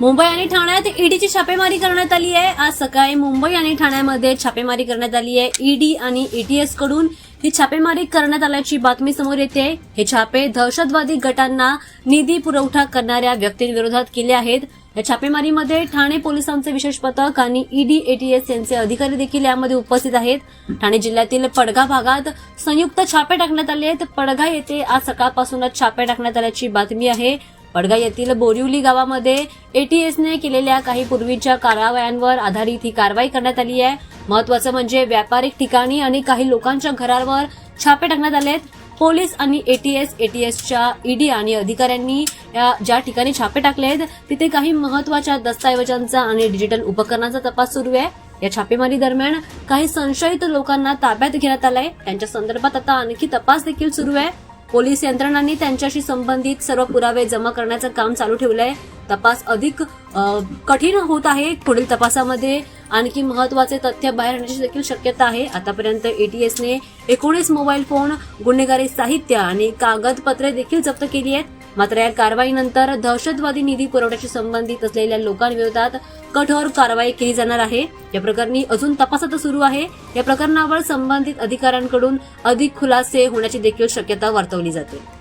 मुंबई आणि ठाण्यात ईडीची छापेमारी करण्यात आली आहे. आज सकाळी मुंबई आणि ठाण्यामध्ये छापेमारी करण्यात आली आहे. ईडी आणि ईटीएसकडून ही छापेमारी करण्यात आल्याची बातमी समोर येते. हे छापे दहशतवादी गटांना निधी पुरवठा करणाऱ्या व्यक्तींविरोधात केले आहेत. या छापेमारीमध्ये ठाणे पोलिसांचे विशेष पथक आणि ईडी एटीएस यांचे अधिकारी देखील यामध्ये उपस्थित आहेत. ठाणे जिल्ह्यातील पडगा भागात संयुक्त छापे टाकण्यात आले आहेत. पडगा येथे आज सकाळपासूनच छापे टाकण्यात आल्याची बातमी आहे. वडगा येथील बोरिवली गावामध्ये एटीएसने केलेल्या काही पूर्वीच्या कारवायांवर आधारित ही कारवाई करण्यात आली आहे. महत्वाचं म्हणजे व्यापारिक ठिकाणी आणि काही लोकांच्या घरांवर छापे टाकण्यात आले आहेत पोलीस आणि एटीएस एटीएसच्या ईडी आणि अधिकाऱ्यांनी या ज्या ठिकाणी छापे टाकले आहेत तिथे काही महत्त्वाच्या दस्तऐवजांचा आणि डिजिटल उपकरणांचा तपास सुरू आहे. या छापेमारी दरम्यान काही संशयित लोकांना ताब्यात घेण्यात आलाय. त्यांच्या संदर्भात आता आणखी तपास देखील सुरू आहे. पोलीस यंत्रणांनी त्यांच्याशी संबंधित सर्व पुरावे जमा करण्याचं काम चालू ठेवलंय. तपास अधिक कठीण होत आहे पुढील तपासामध्ये. आणखी महत्त्वाचे तथ्य बाहेर येण्याची देखील शक्यता आहे. आतापर्यंत एटीएसने एकोणीस मोबाईल फोन गुन्हेगारी साहित्य आणि कागदपत्रे देखील जप्त केली आहेत. मात्र या कारवाईनंतर दहशतवादी निधी पुरवठ्याशी संबंधित असलेल्या लोकांविरोधात कठोर कारवाई केली जाणार आहे. या प्रकरणी अजून तपास आता सुरू आहे. या प्रकरणावर संबंधित अधिकाऱ्यांकडून अधिक खुलासे होण्याची देखील शक्यता वर्तवली जाते.